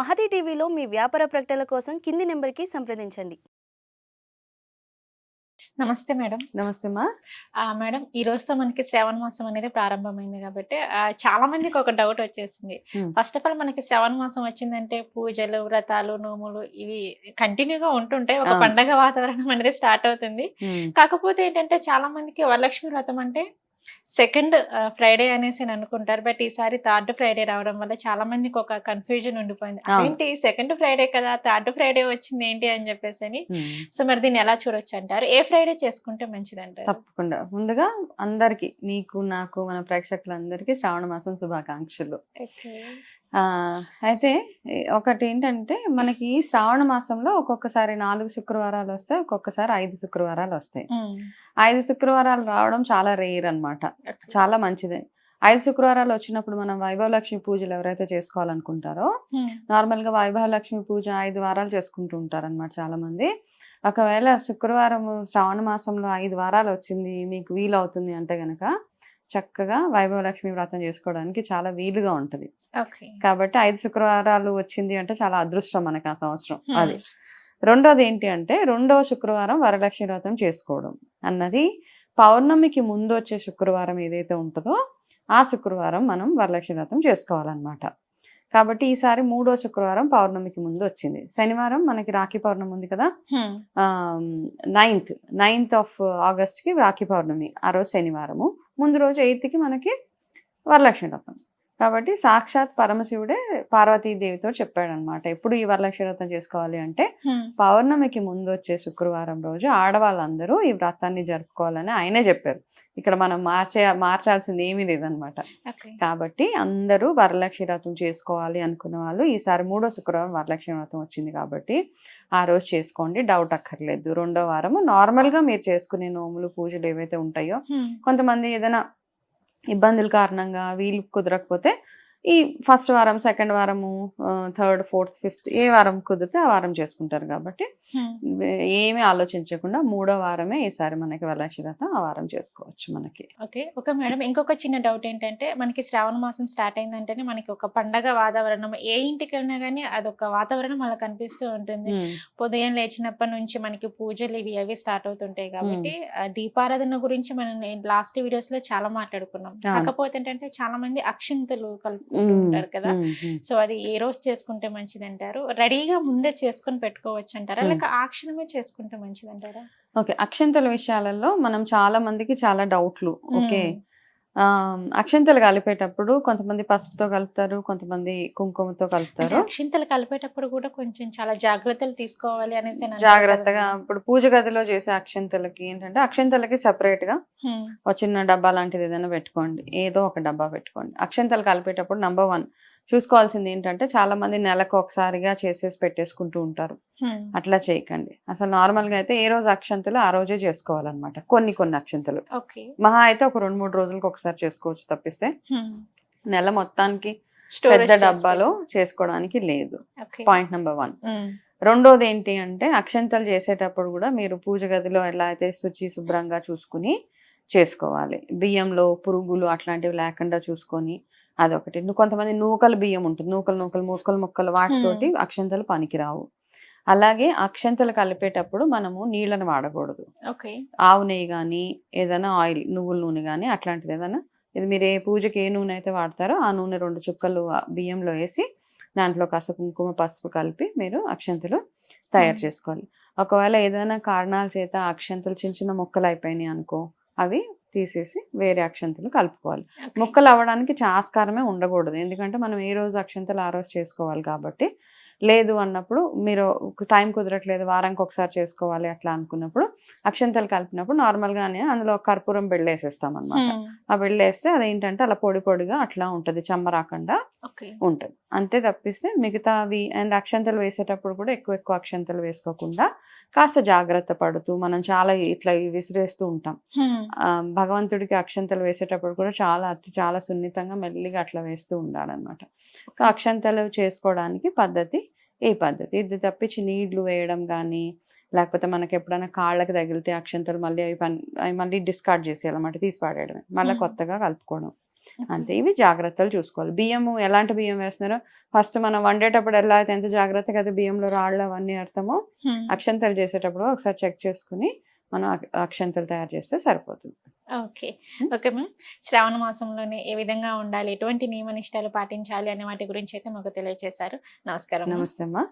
మహతి టీవీలో మీ వ్యాపార ప్రకటనల కోసం కింది నెంబర్కి సంప్రదించండి. నమస్తే మేడం. నమస్తే మా ఆ మేడం ఈ రోజుతో మనకి శ్రావణ మాసం అనేది ప్రారంభమైంది కాబట్టి చాలా మందికి ఒక డౌట్ వచ్చేసింది. ఫస్ట్ ఆఫ్ ఆల్ మనకి శ్రావణ మాసం వచ్చిందంటే పూజలు వ్రతాలు నోములు ఇవి కంటిన్యూగా ఉంటుంటాయి ఒక. పండగ వాతావరణం అనేది స్టార్ట్ అవుతుంది. కాకపోతే ఏంటంటే చాలా మందికి వరలక్ష్మి వ్రతం అంటే సెకండ్ ఫ్రైడే అనేసి అని అనుకుంటారు. బట్ ఈసారి థర్డ్ ఫ్రైడే రావడం వల్ల చాలా మందికి ఒక కన్ఫ్యూజన్ ఉండిపోయింది. ఏంటి సెకండ్ ఫ్రైడే కదా థర్డ్ ఫ్రైడే వచ్చింది ఏంటి అని చెప్పేసి అని. సో మరి దీన్ని ఎలా చూడొచ్చు అంటారు? ఏ ఫ్రైడే చేసుకుంటే మంచిది అంటారు తప్పకుండా. ముందుగా అందరికి నీకు నాకు మన ప్రేక్షకులందరికీ శ్రావణ మాసం శుభాకాంక్షలు. అయితే ఒకటి ఏంటంటే మనకి శ్రావణ మాసంలో ఒక్కొక్కసారి నాలుగు శుక్రవారాలు వస్తాయి ఒక్కొక్కసారి ఐదు శుక్రవారాలు వస్తాయి. ఐదు శుక్రవారాలు రావడం చాలా రేర్ అన్నమాట. okay. చాలా మంచిదే. ఐదు శుక్రవారాలు వచ్చినప్పుడు మనం వైభవలక్ష్మి పూజలు ఎవరైతే చేసుకోవాలనుకుంటారో నార్మల్గా వైభవలక్ష్మి పూజ ఐదు వారాలు చేసుకుంటూ ఉంటారు అనమాట చాలా మంది ఒకవేళ శుక్రవారం శ్రావణ మాసంలో ఐదు వారాలు వచ్చింది మీకు వీలు అవుతుంది అంటే గనక చక్కగా వైభవలక్ష్మి వ్రతం చేసుకోవడానికి చాలా వీలుగా ఉంటది. కాబట్టి ఐదు శుక్రవారాలు వచ్చింది అంటే చాలా అదృష్టం మనకి ఆ సంవత్సరం. అది. రెండోది ఏంటి అంటే రెండవ శుక్రవారం వరలక్ష్మి వ్రతం చేసుకోవడం. అన్నది పౌర్ణమికి ముందు వచ్చే శుక్రవారం ఏదైతే ఉంటుందో ఆ శుక్రవారం మనం వరలక్ష్మి వ్రతం చేసుకోవాలన్నమాట. కాబట్టి ఈసారి మూడో శుక్రవారం పౌర్ణమికి ముందు వచ్చింది. శనివారం మనకి రాఖీ పౌర్ణమి ఉంది కదా? నైన్త్ నైన్త్ ఆఫ్ ఆగస్ట్కి రాఖీ పౌర్ణమి ఆ రోజు శనివారము. ముందు రోజు ఎయిత్కి మనకి వరలక్ష్మి వ్రతం కాబట్టి సాక్షాత్ పరమశివుడే పార్వతీదేవితో చెప్పాడనమాట. ఎప్పుడు ఈ వరలక్ష్మి వ్రతం చేసుకోవాలి అంటే పౌర్ణమికి ముందు వచ్చే శుక్రవారం రోజు ఆడవాళ్ళందరూ ఈ వ్రతాన్ని జరుపుకోవాలని ఆయనే చెప్పారు. ఇక్కడ మనం మార్చే మార్చాల్సింది ఏమీ లేదనమాట. కాబట్టి అందరూ వరలక్ష్మి వ్రతం చేసుకోవాలి అనుకున్న వాళ్ళు ఈసారి మూడో శుక్రవారం వరలక్ష్మి వ్రతం వచ్చింది కాబట్టి ఆ రోజు చేసుకోండి డౌట్ అక్కర్లేదు. రెండో వారము నార్మల్గా మీరు చేసుకునే నోములు పూజలు ఏవైతే ఉంటాయో కొంతమంది ఏదైనా ఇబ్బందుల కారణంగా వీలు కుదరకపోతే ఈ ఫస్ట్ వారం సెకండ్ వారము థర్డ్ ఫోర్త్ ఫిఫ్త్ ఏ వారం కుదిరితే ఆ వారం చేసుకుంటారు కాబట్టి ఏమీ ఆలోచించకుండా మూడో వారమే ఈసారి మనకి వరలక్ష్మి వ్రతం ఆ వారం చేసుకోవచ్చు మనకి. ఓకే. ఓకే మేడం ఇంకొక చిన్న డౌట్ ఏంటంటే మనకి శ్రావణ మాసం స్టార్ట్ అయిందంటేనే మనకి ఒక పండగ వాతావరణం ఏ ఇంటికి వెళ్ళినా కానీ అదొక వాతావరణం అలా కనిపిస్తూ ఉంటుంది. ఉదయం లేచినప్పటి నుంచి మనకి పూజలు ఇవి అవి స్టార్ట్ అవుతుంటాయి కాబట్టి దీపారాధన గురించి మనం లాస్ట్ వీడియోస్లో చాలా మాట్లాడుకున్నాం. కాకపోతే ఏంటంటే చాలా మంది అక్షింతలు కలుపుకుంటూ ఉమ్, ఉంటారు కదా. సో అది ఏ రోజు చేసుకుంటే మంచిది అంటారు రెడీగా ముందే చేసుకొని పెట్టుకోవచ్చు అంటారా. లేక ఆ క్షణమే చేసుకుంటే మంచిది అంటారా ఓకే అక్షంతల విషయాలలో మనం చాలా మందికి చాలా డౌట్లు. ఓకే. అక్షంతలు కలిపేటప్పుడు కొంతమంది పసుపుతో కలుపుతారు కొంతమంది కుంకుమతో కలుపుతారు అక్షింతలు కలిపేటప్పుడు కూడా కొంచెం చాలా జాగ్రత్తలు తీసుకోవాలి అనేసి జాగ్రత్తగా. ఇప్పుడు పూజ గదిలో చేసే అక్షంతలకి ఏంటంటే అక్షంతలకి సెపరేట్గా. ఒక చిన్న డబ్బా లాంటిది ఏదైనా పెట్టుకోండి ఏదో ఒక డబ్బా పెట్టుకోండి అక్షంతలు కలిపేటప్పుడు నంబర్ వన్ చూసుకోవాల్సింది ఏంటంటే చాలా మంది నెలకు ఒకసారిగా చేసేసి పెట్టేసుకుంటూ ఉంటారు. అట్లా చేయకండి అసలు నార్మల్గా అయితే ఏ రోజు అక్షంతలు ఆ రోజే చేసుకోవాలన్నమాట కొన్ని కొన్ని అక్షంతలు మహా అయితే ఒక రెండు మూడు రోజులకు ఒకసారి చేసుకోవచ్చు తప్పిస్తే. నెల మొత్తానికి పెద్ద డబ్బాలో చేసుకోవడానికి లేదు. Point number one. రెండోది ఏంటి అంటే అక్షంతలు చేసేటప్పుడు కూడా మీరు పూజ గదిలో ఎలా అయితే శుచి శుభ్రంగా చూసుకుని చేసుకోవాలి బియ్యంలో పురుగులు అట్లాంటివి లేకుండా చూసుకొని అదొకటి. ను- కొంతమంది నూకలు బియ్యం ఉంటుంది. నూకలు నూకలు ముక్కలు ముక్కలు వాటితోటి అక్షంతలు పనికిరావు. అలాగే అక్షంతలు కలిపేటప్పుడు మనము నీళ్ళని వాడకూడదు. ఆవు నెయ్యి కానీ ఏదైనా ఆయిల్ నువ్వుల నూనె కానీ అట్లాంటిది ఏదైనా. ఇది మీరు ఏ పూజకి ఏ నూనె అయితే వాడతారో ఆ నూనె రెండు చుక్కలు బియ్యంలో వేసి దాంట్లో కాస్త కుంకుమ పసుపు కలిపి మీరు అక్షంతలు తయారు. చేసుకోవాలి. ఒకవేళ ఏదైనా కారణాల చేత అక్షంతలు చిన్న చిన్న ముక్కలు అయిపోయినాయి అనుకో అవి తీసేసి వేరే అక్షంతలు కలుపుకోవాలి. ముక్కలు అవ్వడానికి చా- ఆస్కారమే ఉండకూడదు ఎందుకంటే మనం ఏ రోజు అక్షంతలు ఆ రోజు చేసుకోవాలి కాబట్టి లేదు అన్నప్పుడు మీరు టైం కుదరట్లేదు వారానికి ఒకసారి చేసుకోవాలి అట్లా అనుకున్నప్పుడు అక్షంతలు కలిపినప్పుడు నార్మల్ గానే అందులో కర్పూరం బెళ్ళేసేస్తాం అనమాట. ఆ బెళ్ళేస్తే అదేంటంటే అలా పొడి పొడిగా అట్లా ఉంటది చెమ్మ రాకుండా. ఉంటది. అంతే తప్పిస్తే మిగతావి అండ్ అక్షంతలు వేసేటప్పుడు కూడా ఎక్కువ ఎక్కువ అక్షంతలు వేసుకోకుండా కాస్త జాగ్రత్త పడుతూ మనం చాలా ఇట్లా విసిరేస్తూ ఉంటాం. భగవంతుడికి అక్షంతలు వేసేటప్పుడు కూడా చాలా అతి చాలా సున్నితంగా మెల్లిగా అట్లా వేస్తూ ఉండాలన్నమాట. అక్షంతలు చేసుకోవడానికి పద్ధతి ఈ పద్ధతి? ఇది తప్పించి నీళ్ళు వేయడం కానీ లేకపోతే మనకి ఎప్పుడైనా కాళ్ళకి తగిలితే అక్షంతలు మళ్ళీ అవి పని అవి మళ్ళీ డిస్కార్డ్ చేసేయాలన్నమాట తీసి పాడేయడమే మళ్ళీ. కొత్తగా కలుపుకోవడం. అంతే. ఇవి జాగ్రత్తలు చూసుకోవాలి. బియ్యము ఎలాంటి బియ్యం వేస్తున్నారో? ఫస్ట్ మనం వండేటప్పుడు ఎలా అయితే ఎంత జాగ్రత్తగా అయితే బియ్యంలో రాళ్ళు అవన్నీ అర్థమో. అక్షంతలు చేసేటప్పుడు ఒకసారి చెక్ చేసుకుని మనం అక్- అక్షంతలు తయారు చేస్తే సరిపోతుంది. ఓకే. Okay ma'am. శ్రావణ మాసంలోనే ఏ విధంగా ఉండాలి? ఎటువంటి నియమ నిష్టాలు పాటించాలి? అనే వాటి గురించి అయితే మాకు తెలియజేశారు నమస్కారం. నమస్తే అమ్మా.